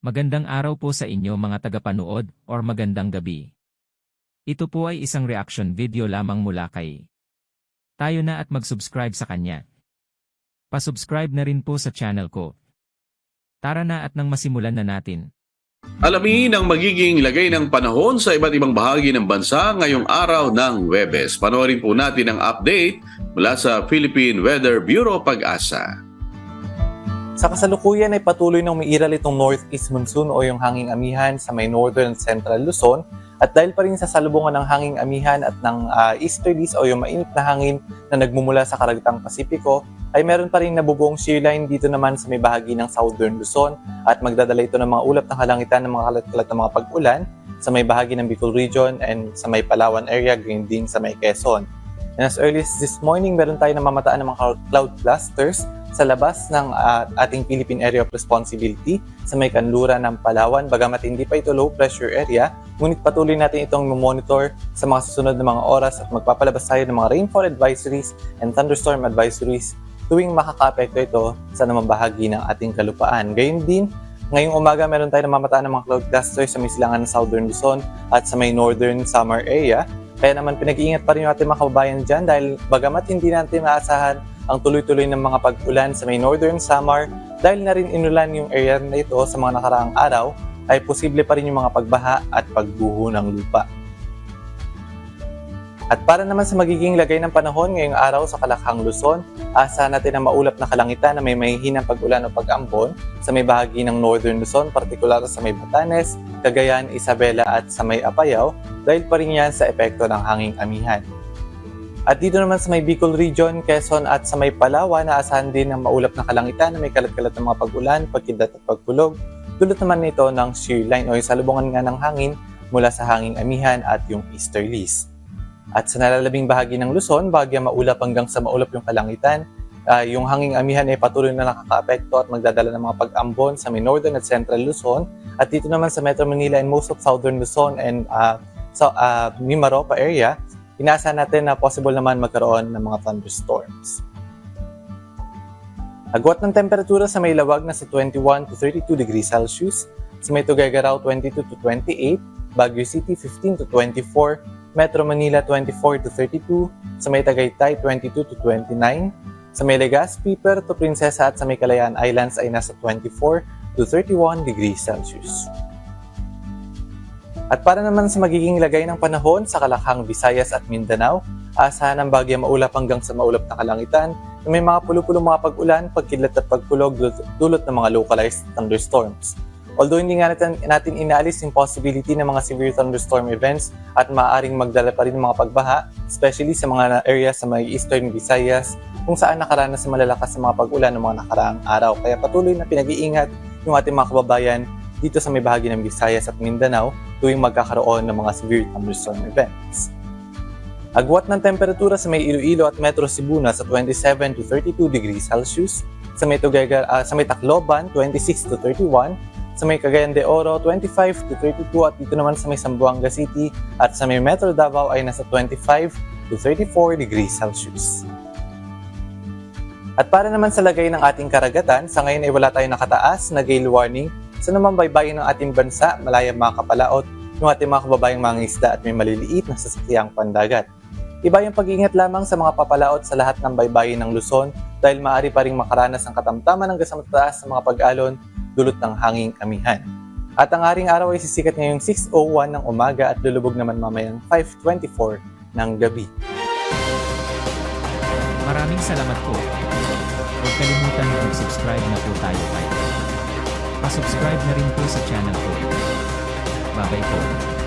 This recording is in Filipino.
Magandang araw po sa inyo mga tagapanood or magandang gabi. Ito po ay isang reaction video lamang mula kay. Tayo na at mag-subscribe sa kanya. Pasubscribe na rin po sa channel ko. Tara na at nang masimulan na natin. Alamin ang magiging lagay ng panahon sa iba't ibang bahagi ng bansa ngayong araw ng Webes. Panoorin po natin ang update mula sa Philippine Weather Bureau Pag-asa. Sa kasalukuyan ay patuloy nang umiiral itong northeast monsoon o yung hanging amihan sa may northern and central Luzon at dahil pa rin sa salubungan ng hanging amihan at ng uh, easterlies o yung mainit na hangin na nagmumula sa karagatang Pasipiko ay meron pa rin nabubuong shear line dito naman sa may bahagi ng southern Luzon at magdadala ito ng mga ulap ng halangitan ng mga kalat-kalat ng mga pag-ulan sa may bahagi ng Bicol region and sa may Palawan area, green din sa may Quezon. And as early as this morning, meron tayo na mamataan ng mga cloud clusters sa labas ng uh, ating Philippine Area of Responsibility sa may kanlura ng Palawan. Bagamat hindi pa ito low pressure area, ngunit patuloy natin itong monitor sa mga susunod na mga oras at magpapalabas tayo ng mga rainfall advisories and thunderstorm advisories tuwing makakapekto ito sa namang bahagi ng ating kalupaan. Gayun din, ngayong umaga meron tayo namamataan ng mga cloud clusters sa may silangan ng Southern Luzon at sa may Northern Samar area. Kaya naman pinag-iingat pa rin yung ating mga kababayan dyan dahil bagamat hindi natin maasahan ang tuloy-tuloy ng mga pag-ulan sa may Northern Samar dahil na rin inulan yung area na ito sa mga nakaraang araw ay posible pa rin yung mga pagbaha at pagguho ng lupa. At para naman sa magiging lagay ng panahon ngayong araw sa Kalakhang Luzon, asa natin ang maulap na kalangitan na may mahihinang pag-ulan o pag-ambon sa may bahagi ng Northern Luzon, partikular sa may Batanes, Cagayan, Isabela at sa may Apayao dahil pa rin yan sa epekto ng hanging amihan. At dito naman sa may Bicol Region, Quezon at sa may Palawan, naasahan din ng maulap na kalangitan na may kalat-kalat ng mga pag-ulan, pagkidat at pagkulog. Dulot naman nito ng shear line o yung salubungan nga ng hangin mula sa hanging amihan at yung easterlies. At sa nalalabing bahagi ng Luzon, bahagya maulap hanggang sa maulap yung kalangitan, uh, yung hanging amihan ay patuloy na nakakaapekto at magdadala ng mga pag-ambon sa may northern at central Luzon. At dito naman sa Metro Manila and most of southern Luzon and uh, sa uh, Mimaropa area, inaasahan natin na possible naman magkaroon ng mga thunderstorms. Agwat ng temperatura sa may lawag na sa 21 to 32 degrees Celsius, sa may Tuguegarao 22 to 28, Baguio City 15 to 24, Metro Manila 24 to 32, sa may Tagaytay 22 to 29, sa may Legazpi, Puerto Princesa at sa may Kalayaan Islands ay nasa 24 to 31 degrees Celsius. At para naman sa magiging lagay ng panahon sa Kalakhang, Visayas at Mindanao, asahan ang bagya maulap hanggang sa maulap na kalangitan na may mga pulo-pulong mga pag-ulan, pagkidlat at pagkulog dulot ng mga localized thunderstorms. Although hindi nga natin, natin inaalis yung possibility ng mga severe thunderstorm events at maaaring magdala pa rin ng mga pagbaha, especially sa mga areas sa may eastern Visayas, kung saan nakaranas sa malalakas na mga pag-ulan ng mga nakaraang araw. Kaya patuloy na pinag-iingat yung ating mga kababayan dito sa may bahagi ng Visayas at Mindanao tuwing magkakaroon ng mga severe thunderstorm events. Agwat ng temperatura sa may Iloilo at Metro Cebu na sa 27 to 32 degrees Celsius, sa may, Tuguegar, uh, sa may Tacloban 26 to 31, sa may Cagayan de Oro 25 to 32 at dito naman sa may Zamboanga City at sa may Metro Davao ay nasa 25 to 34 degrees Celsius. At para naman sa lagay ng ating karagatan, sa ngayon ay wala tayong nakataas na gale warning sa naman baybayin ng ating bansa, malayang mga kapalaot, yung ating mga kababayang mga isda at may maliliit na sasakyang pandagat. Iba yung pag-iingat lamang sa mga papalaot sa lahat ng baybayin ng Luzon dahil maaari pa ring makaranas ng katamtaman ng gasamataas sa mga pag-alon dulot ng hanging amihan. At ang aring araw ay sisikat ngayong 6.01 ng umaga at lulubog naman mamayang 5.24 ng gabi. Maraming salamat po. Huwag kalimutan mag-subscribe na po tayo kay. Pasubscribe na rin po sa channel ko. Babay po.